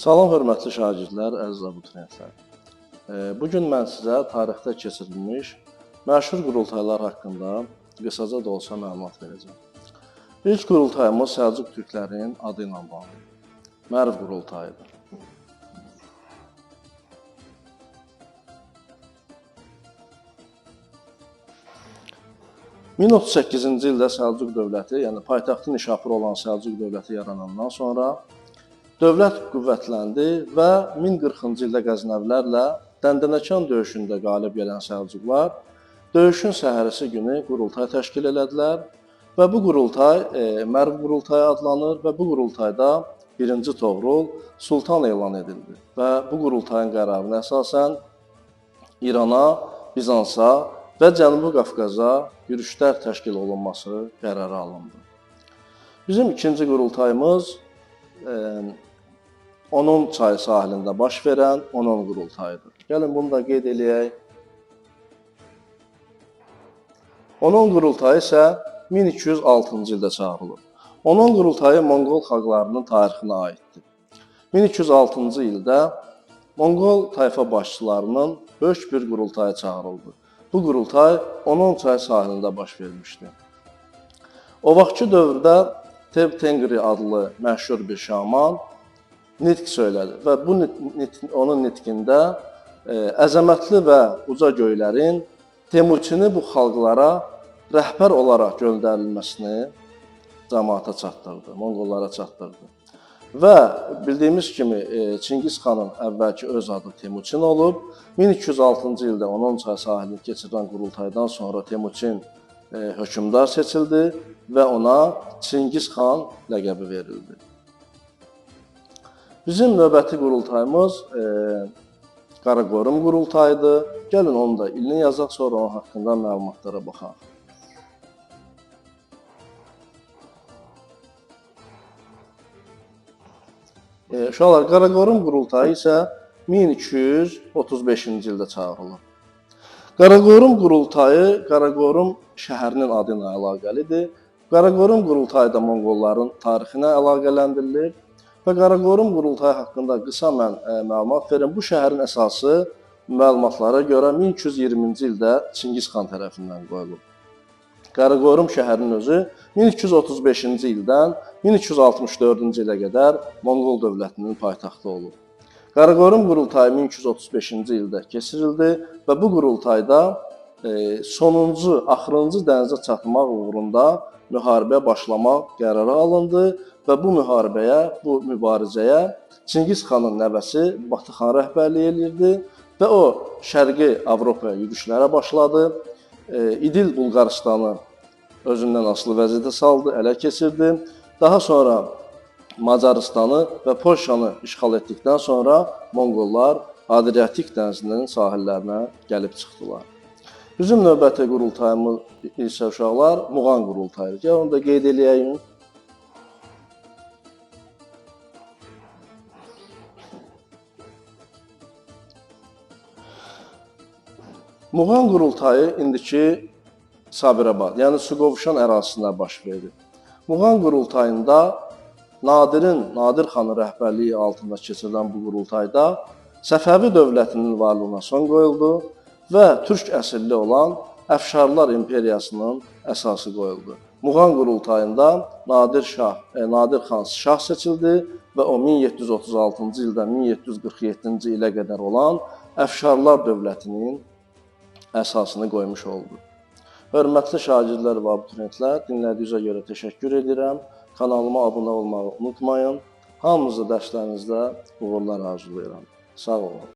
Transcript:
Salam hörmətli şagirdlər, əziz abituriyentlər. E, Bu gün mən sizə tarixdə keçirilmiş məşhur qurultaylar haqqında qısaca da olsa məlumat verəcəm. İlk qurultayımız Səlcuq türklərinin adı ilə bağlı. Mərv qurultayıdır. ...1038-ci ildə Səlcuq dövləti, yəni paytaxtı Nişapur olan Səlcuq dövləti yaranandan sonra dövlət qüvvətləndi və 1040-cı ildə Qəznəvilərlə Dəndənəkan döyüşündə qalib gələn Səlcuqlar döyüşün səhərisi günü qurultay təşkil elədilər və bu qurultay e, Mərv qurultayı adlanır və bu qurultayda 1-ci Toğrul sultan elan edildi və bu qurultayın qərarına əsasən İrana, Bizansa və Cənubi Qafqaza yürüşlər təşkil olunması qərarı alındı. Bizim ikinci qurultayımız e, onun çayı sahilində baş verən onun qurultayıdır. Gəlin bunu da qeyd eləyək. Onun qurultayı isə 1206-cı ildə çağırılıb. Onun qurultayı Monqol xalqlarının tarixinə aiddir. 1206-cı ildə Monqol tayfa başçılarının böyük bir qurultayı çağırıldı. Bu qurultay onun çay sahilində baş vermişdi. O vaxtki dövrdə Tev Tengri adlı məşhur bir şaman nitq söylədi və bu nit, nit, onun nitqində e, əzəmətli və uca göylərin Temuçini bu xalqlara rəhbər olaraq göndərilməsini cəmaata çatdırdı, Monqollara çatdırdı. Və bildiyimiz kimi e, Çingiz xanın əvvəlki öz adı Temuçin olub. 1206-cı ildə onun çay sahilini keçirilən qurultaydan sonra Temuçin e, hökmdar seçildi və ona Çingiz xan ləqəbi verildi. Bizim növbəti qurultayımız e, Qaraqorum qurultayıdır. Gəlin onu da ilini yazaq, sonra onun haqqında məlumatlara baxaq. E, uşaqlar, Qaraqorum qurultayı isə 1235-ci ildə çağırılıb. Qaraqorum qurultayı Qaraqorum şəhərinin adı ilə əlaqəlidir. Qaraqorum qurultayı da Monqolların tarixinə əlaqələndirilir və Qaraqorum qurultayı haqqında qısa mən ə, məlumat verim. Bu şəhərin əsası məlumatlara görə 1220-ci ildə Çingiz xan tərəfindən qoyulub. Qaraqorum şəhərinin özü 1235-ci ildən 1264-cü ilə qədər Monqol dövlətinin paytaxtı olub. Qaraqorum qurultayı 1235-ci ildə keçirildi və bu qurultayda e, sonuncu, axırıncı dənizə çatmaq uğrunda müharibəyə başlamaq qərarı alındı və bu müharibəyə, bu mübarizəyə Çingiz xanın nəvəsi Batı xan rəhbərlik edirdi və o Şərqi Avropaya yürüşlərə başladı. E, İdil Bulqaristanı özündən asılı vəziyyətə saldı, ələ keçirdi. Daha sonra Macaristanı və Polşanı işğal etdikdən sonra Monqollar Adriatik dənizinin sahillərinə gəlib çıxdılar. Bizim növbəti qurultayımız isə uşaqlar Muğan qurultayıdır. Gəl onu da qeyd eləyəyim. Muğan qurultayı indiki Sabirabad, yəni Suqovuşan ərazisində baş verdi. Muğan qurultayında Nadirin, Nadir xanın rəhbərliyi altında keçirilən bu qurultayda Səfəvi dövlətinin varlığına son qoyuldu və türk əsilli olan Əfşarlar imperiyasının əsası qoyuldu. Muğan qurultayında Nadir Şah, e, Nadir xan şah seçildi və o 1736-cı ildən 1747-ci ilə qədər olan Əfşarlar dövlətinin əsasını qoymuş oldu. Hörmətli şagirdlər və abituriyentlər, dinlədiyinizə görə təşəkkür edirəm. Kanalıma abunə olmağı unutmayın. Hamınızı dərslərinizdə uğurlar arzulayıram. Sağ olun.